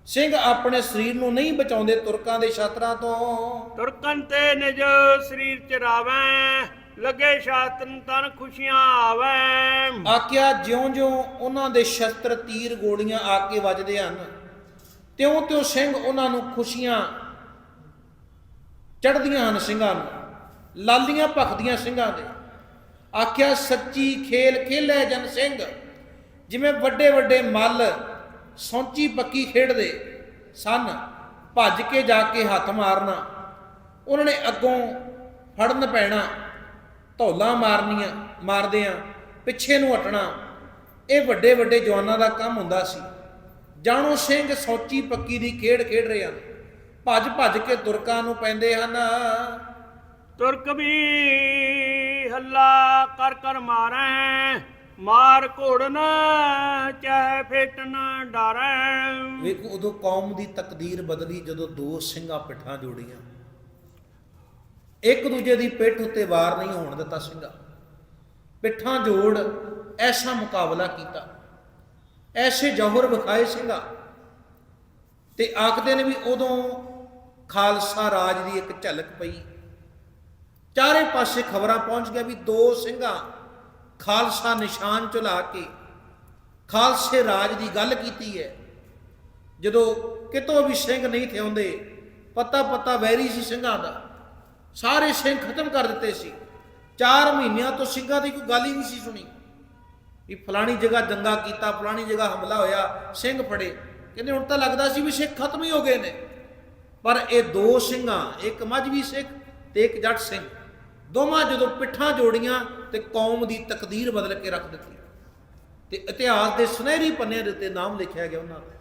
ਸਿੰਘ ਆਪਣੇ ਸਰੀਰ ਨੂੰ ਨਹੀਂ ਬਚਾਉਂਦੇ ਤੁਰਕਾਂ ਦੇ ਸ਼ਸਤਰਾਂ ਤੋਂ। ਤੁਰਕਨ ਤੇ ਨਿਜ ਸਰੀਰ ਚਰਾਵੈ ਲੱਗੇ ਸ਼ਾਸਤਨ ਤਨ ਖੁਸ਼ੀਆਂ ਆਵੈ। ਆਖਿਆ ਜਿਉਂ-ਜਿਉਂ ਉਹਨਾਂ ਦੇ ਸ਼ਸਤਰ ਤੀਰ ਗੋਲੀਆਂ ਆ ਕੇ ਵੱਜਦੇ ਹਨ ਤਿਉਂ-ਤਿਉਂ ਸਿੰਘ ਉਹਨਾਂ ਨੂੰ ਖੁਸ਼ੀਆਂ ਚੜ੍ਹਦੀਆਂ ਹਨ ਸਿੰਘਾਂ ਨੂੰ, ਲਾਲੀਆਂ ਭਖਦੀਆਂ ਸਿੰਘਾਂ ਦੇ। ਆਖਿਆ, ਸੱਚੀ ਖੇਲ ਖੇਲੇ ਜਨ ਸਿੰਘ। ਜਿਵੇਂ ਵੱਡੇ ਵੱਡੇ ਮੱਲ ਸੌਂਚੀ ਪੱਕੀ ਖੇਡਦੇ ਸਨ, ਭੱਜ ਕੇ ਜਾ ਕੇ ਹੱਥ ਮਾਰਨਾ। ਉਹਨਾਂ ਨੇ ਅੱਗੋਂ ਫੜਨ ਪੈਣਾ, ਧੌਲਾ ਮਾਰਨੀਆਂ ਮਾਰਦੇ ਆ ਪਿੱਛੇ ਨੂੰ ਹਟਣਾ। ਇਹ ਵੱਡੇ ਵੱਡੇ ਜਵਾਨਾਂ ਦਾ ਕੰਮ ਹੁੰਦਾ ਸੀ। ਜਾਣੋ, ਸਿੰਘ ਸੌਚੀ ਪੱਕੀ ਦੀ ਖੇਡ ਖੇਡ ਰਹੇ ਹਨ। ਭੱਜ ਭੱਜ ਕੇ ਤੁਰਕਾਂ ਨੂੰ ਪੈਂਦੇ ਹਨ। ਤੁਰਕ ਵੀ ਹੱਲਾ ਕਰ ਕਰ ਮਾਰੈ ਮਾਰ ਘੋੜਨ ਚਾਹੇ ਫੇਟਨ ਡਰੈ। ਵੇਖੋ ਉਦੋਂ ਕੌਮ ਦੀ ਤਕਦੀਰ ਬਦਲੀ ਜਦੋਂ ਦੋ ਸਿੰਘਾਂ ਪਿੱਠਾਂ ਜੋੜੀਆਂ। ਇੱਕ ਦੂਜੇ ਦੀ ਪਿੱਠ ਉੱਤੇ ਵਾਰ ਨਹੀਂ ਹੋਣ ਦਿੱਤਾ ਸਿੰਘਾਂ। ਪਿੱਠਾਂ ਜੋੜ ਐਸਾ ਮੁਕਾਬਲਾ ਕੀਤਾ। ਐਸੇ ਜੌਹਰ ਵਿਖਾਏ ਸਿੰਘਾਂ। ਤੇ ਆਖਦੇ ਨੇ ਵੀ ਉਦੋਂ ਖਾਲਸਾ ਰਾਜ ਦੀ ਇੱਕ ਝਲਕ ਪਈ। ਚਾਰੇ ਪਾਸੇ ਖਬਰਾਂ ਪਹੁੰਚ ਗਿਆ ਵੀ ਦੋ ਸਿੰਘਾਂ ਖਾਲਸਾ ਨਿਸ਼ਾਨ ਝੁਲਾ ਕੇ ਖਾਲਸੇ ਰਾਜ ਦੀ ਗੱਲ ਕੀਤੀ ਹੈ। ਜਦੋਂ ਕਿਤੋਂ ਵੀ ਸਿੰਘ ਨਹੀਂ ਥੇ ਹੁੰਦੇ ਪਤਾ ਪਤਾ ਵੈਰੀ ਸੀ ਸਿੰਘਾਂ ਦਾ। ਸਾਰੇ ਸਿੰਘ ਖਤਮ ਕਰ ਦਿੱਤੇ ਸੀ। 4 ਮਹੀਨਿਆਂ ਤੋਂ ਸਿੰਘਾਂ ਦੀ ਕੋਈ ਗੱਲ ਹੀ ਨਹੀਂ ਸੀ ਸੁਣੀ। ਵੀ ਫਲਾਣੀ ਜਗ੍ਹਾ ਦੰਗਾ ਕੀਤਾ, ਫਲਾਣੀ ਜਗ੍ਹਾ ਹਮਲਾ ਹੋਇਆ, ਸਿੰਘ ਫੜੇ। ਕਹਿੰਦੇ ਹੁਣ ਤਾਂ ਲੱਗਦਾ ਸੀ ਵੀ ਸਿੱਖ ਖਤਮ ਹੀ ਹੋ ਗਏ ਨੇ। ਪਰ ਇਹ ਦੋ ਸਿੰਘਾਂ, ਇੱਕ ਮੱਝਵੀ ਸਿੱਖ ਤੇ ਇੱਕ ਜੱਟ ਸਿੰਘ। ਦੋਵਾਂ ਜਦੋਂ ਪਿੱਠਾਂ ਜੋੜੀਆਂ ਤੇ ਕੌਮ ਦੀ ਤਕਦੀਰ ਬਦਲ ਕੇ ਰੱਖ ਦਿੱਤੀ। ਤੇ ਇਤਿਹਾਸ ਦੇ ਸੁਨਹਿਰੀ ਪੰਨਿਆਂ ਦੇ ਉੱਤੇ ਨਾਮ ਲਿਖਿਆ ਗਿਆ ਉਹਨਾਂ ਦਾ।